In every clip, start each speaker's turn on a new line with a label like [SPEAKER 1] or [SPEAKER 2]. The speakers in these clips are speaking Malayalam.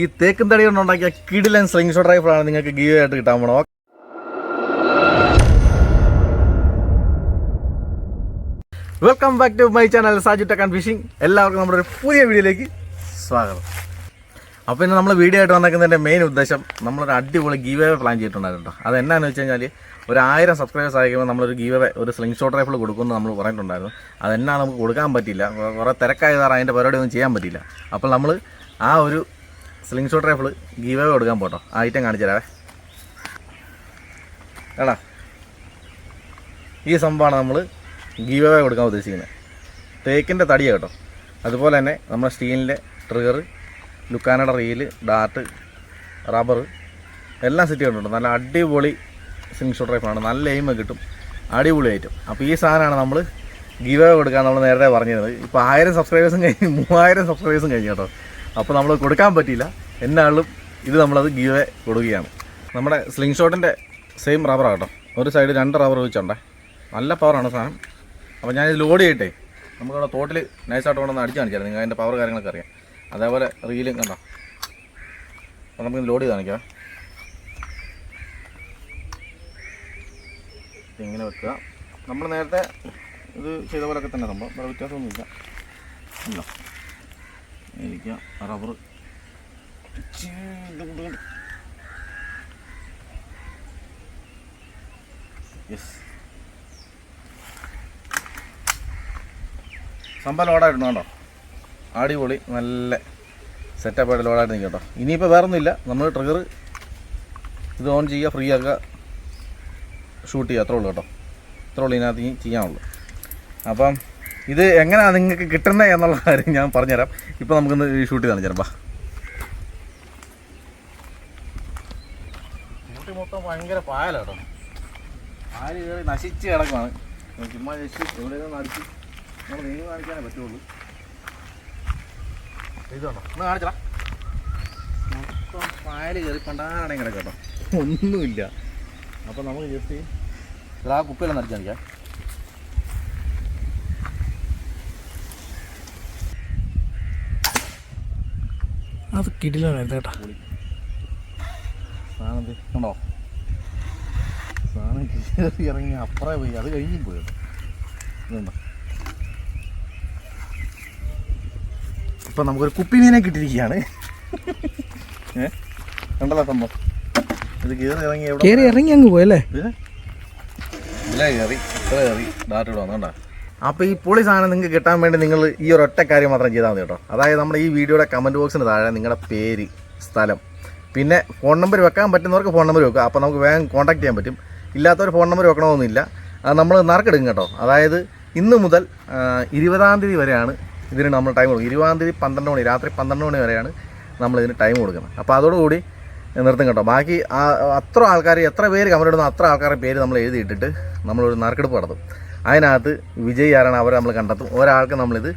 [SPEAKER 1] ഈ തേക്കും തടി കൊണ്ടുണ്ടാക്കിയ കിടിലൻ സ്ലിംഗ് ഷോട്ട് റൈഫിളാണ് നിങ്ങൾക്ക് ഗീവ് ആയിട്ട് കിട്ടാൻ പോണോ welcome back to my channel Saju tech and fishing എല്ലാവർക്കും നമ്മുടെ ഒരു പുതിയ വീഡിയോയിലേക്ക് സ്വാഗതം. അപ്പോൾ ഇന്ന് നമ്മൾ വീഡിയോ ആയിട്ട് വന്നേക്കുന്നതിന്റെ മെയിൻ ഉദ്ദേശം നമ്മളൊരു അടിപൊളി ഗീവ് പ്ലാൻ ചെയ്തിട്ടുണ്ടായിരുന്നു അത് എന്നാന്ന് വെച്ച് കഴിഞ്ഞാൽ ഒരു ആയിരം സബ്സ്ക്രൈബേഴ്സ് ആയിരിക്കുമ്പോൾ നമ്മളൊരു ഗീവ് അവേ ഒരു സ്ലിംഗ് ഷോട്ട് റൈഫിൾ കൊടുക്കുമെന്ന് നമ്മൾ പറഞ്ഞിട്ടുണ്ടായിരുന്നു. അതെന്നാ നമുക്ക് കൊടുക്കാൻ പറ്റില്ല കുറേ തിരക്കായതാറ അതിന്റെ പരിപാടി ഒന്നും ചെയ്യാൻ പറ്റില്ല അപ്പോൾ നമ്മൾ ആ ഒരു സ്ലിംഗ് ഷോട്ട് റൈഫിൾ ഗീവ് കൊടുക്കാൻ പോട്ടോ. ആ ഐറ്റം കാണിച്ചു തരാവേ. കേടാ ഈ സംഭവമാണ് നമ്മൾ ഗീവ് അവേ കൊടുക്കാൻ ഉദ്ദേശിക്കുന്നത്. തേക്കിന്റെ തടിയാണ് കേട്ടോ. അതുപോലെ തന്നെ നമ്മുടെ സ്റ്റീലിന്റെ ട്രിഗർ ലുക്കാനയുടെ റീൽ ഡാർട്ട് റബ്ബർ എല്ലാം സെറ്റ് ചെയ്തിട്ടുണ്ട് നല്ല അടിപൊളി സ്ലിംഗ് ഷോട്ട് റൈഫാണ് നല്ല എയിം കിട്ടും. അടിപൊളി ഐറ്റം അപ്പോൾ ഈ സാധനമാണ് നമ്മൾ ഗീവ് കൊടുക്കാൻ നമ്മൾ നേരത്തെ പറഞ്ഞിരുന്നത്. ഇപ്പോൾ ആയിരം സബ്സ്ക്രൈബേഴ്സും കഴിഞ്ഞ് മൂവായിരം സബ്സ്ക്രൈബേഴ്സും കഴിഞ്ഞു കേട്ടോ. അപ്പോൾ നമ്മൾ കൊടുക്കാൻ പറ്റിയില്ല. എന്നാളും ഇത് നമ്മളത് ഗീവ് കൊടുക്കുകയാണ്. നമ്മുടെ സ്ലിംഗ് ഷോട്ടിന്റെ സെയിം റബ്ബറാണ് കേട്ടോ ഒരു സൈഡ് രണ്ട് റബ്ബർ വെച്ചുണ്ടേ നല്ല പവറാണ് സാധനം. അപ്പോൾ ഞാനിത് ലോഡ് ചെയ്യട്ടെ. നമുക്കവിടെ തോട്ടിൽ നൈസായിട്ട് കൊണ്ടൊന്ന് അടിച്ച് കാണിച്ചാൽ നിങ്ങൾ അതിന്റെ പവർ കാര്യങ്ങളൊക്കെ അറിയാം. അതേപോലെ റീലും കണ്ടോ? അപ്പോൾ നമുക്ക് ലോഡ് ചെയ്ത് കാണിക്കാം. ഇങ്ങനെ വെക്കുക. നമ്മൾ നേരത്തെ ഇത് ചെയ്ത പോലൊക്കെ തന്നെ സംഭവം. വ്യത്യാസമൊന്നുമില്ല. ഉണ്ടോ? ഇരിക്കുക റബ്ബർ സംഭവം ലോഡായിരുന്നു കേട്ടോ അടിപൊളി നല്ല സെറ്റപ്പായിട്ട് ലോഡായിട്ട് നിൽക്കും കേട്ടോ. ഇനിയിപ്പോൾ വേറെ ഒന്നുമില്ല നമ്മൾ ട്രിഗർ ഇത് ഓൺ ചെയ്യുക ഫ്രീ ആക്കുക ഷൂട്ട് ചെയ്യുക. അത്രേ ഉള്ളൂ കേട്ടോ. അത്രേ ഉള്ളൂ ഇതിനകത്ത് ചെയ്യാനുള്ളൂ. അപ്പം ഇത് എങ്ങനെയാണ് നിങ്ങൾക്ക് കിട്ടുന്നത് എന്നുള്ള കാര്യം ഞാൻ പറഞ്ഞുതരാം. ഇപ്പോൾ നമുക്കൊന്ന് ഷൂട്ട് ചെയ്താണ് ഷൂട്ട് മൊത്തം ഭയങ്കര പായലാട്ടോ. പാൽ കയറി നശിച്ച് കിടക്കുവാണ്. ചുമ്മാ ജസ്റ്റ് എവിടെയെങ്കിലും നടിച്ച് നമ്മൾ നീങ്ങി കാണിക്കാനേ പറ്റുള്ളൂ. ഇതുണ്ടോ? ഒന്ന് കാണിച്ചടാ. മൊത്തം പായൽ കയറി പണ്ടാണെ കിടക്കട്ടോ ഒന്നുമില്ല. അപ്പോൾ നമുക്ക് ജസ്റ്റ് ആ കുപ്പിയെല്ലാം നടിച്ച് കാണിക്കാം.
[SPEAKER 2] അത് കിടിലാണ് കേട്ടാ.
[SPEAKER 1] സാധനം കണ്ടോ? സാധനം കയറി ഇറങ്ങി അപ്പുറേ പോയി. അത് കഴിഞ്ഞും പോയി ഇതുണ്ടോ ഇപ്പം നമുക്കൊരു കുപ്പി മീനെ കിട്ടിയിരിക്കുകയാണ്. ഏ? കണ്ടല്ലോ സംഭവം. ഇത് കയറി ഇറങ്ങി
[SPEAKER 2] കയറി ഇറങ്ങി അങ്ങ് പോയല്ലേ
[SPEAKER 1] ഇല്ല കയറി ഇത്ര കയറി ഡാറ്റ ഇടാ വന്നോണ്ടാ അപ്പോൾ ഈ പൊളി സാധനം നിങ്ങൾക്ക് കിട്ടാൻ വേണ്ടി നിങ്ങൾ ഈ ഒരു ഒറ്റ കാര്യം മാത്രം ചെയ്താൽ മതി കേട്ടോ. അതായത് നമ്മുടെ ഈ വീഡിയോയുടെ കമന്റ് ബോക്സിന് താഴെ നിങ്ങളുടെ പേര് സ്ഥലം പിന്നെ ഫോൺ നമ്പർ വെക്കാൻ പറ്റുന്നവർക്ക് ഫോൺ നമ്പർ വെക്കുക. അപ്പോൾ നമുക്ക് വേഗം കോൺടാക്ട് ചെയ്യാൻ പറ്റും. ഇല്ലാത്തവർ ഫോൺ നമ്പർ വെക്കണമെന്നില്ല നമ്മൾ നറുക്കെടുക്കും കേട്ടോ. അതായത് ഇന്ന് മുതൽ ഇരുപതാം തീയതി വരെയാണ് ഇതിന് നമ്മൾ ടൈം കൊടുക്കുക ഇരുപതാം തീയതി പന്ത്രണ്ട് മണി രാത്രി പന്ത്രണ്ട് മണി വരെയാണ് നമ്മൾ ഇതിന് ടൈം കൊടുക്കുന്നത്. അപ്പോൾ അതോടുകൂടി നിർത്തും കേട്ടോ. ബാക്കി അത്ര ആൾക്കാർ എത്ര പേര് കമന്റ് ഇടുന്നോ അത്ര ആൾക്കാരുടെ പേര് നമ്മൾ എഴുതിയിട്ടിട്ട് നമ്മളൊരു നറുക്കെടുപ്പ് നടത്തും. അതിനകത്ത് വിജയ് ആരാണ് അവരെ നമ്മൾ കണ്ടെത്തും. ഒരാൾക്ക് നമ്മളിത്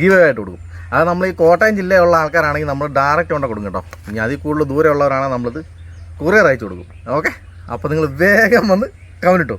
[SPEAKER 1] ഗീവ് ആയിട്ട് കൊടുക്കും. അത് നമ്മൾ ഈ കോട്ടയം ജില്ലയിലുള്ള ആൾക്കാരാണെങ്കിൽ നമ്മൾ ഡയറക്റ്റ് കൊണ്ട് കൊടുക്കും കേട്ടോ. ഇനി അതിൽ കൂടുതൽ ദൂരമുള്ളവരാണെങ്കിൽ നമ്മളിത് കൊറിയർ അയച്ചു കൊടുക്കും. ഓക്കെ അപ്പോൾ നിങ്ങൾ വേഗം വന്ന് കവനിട്ടു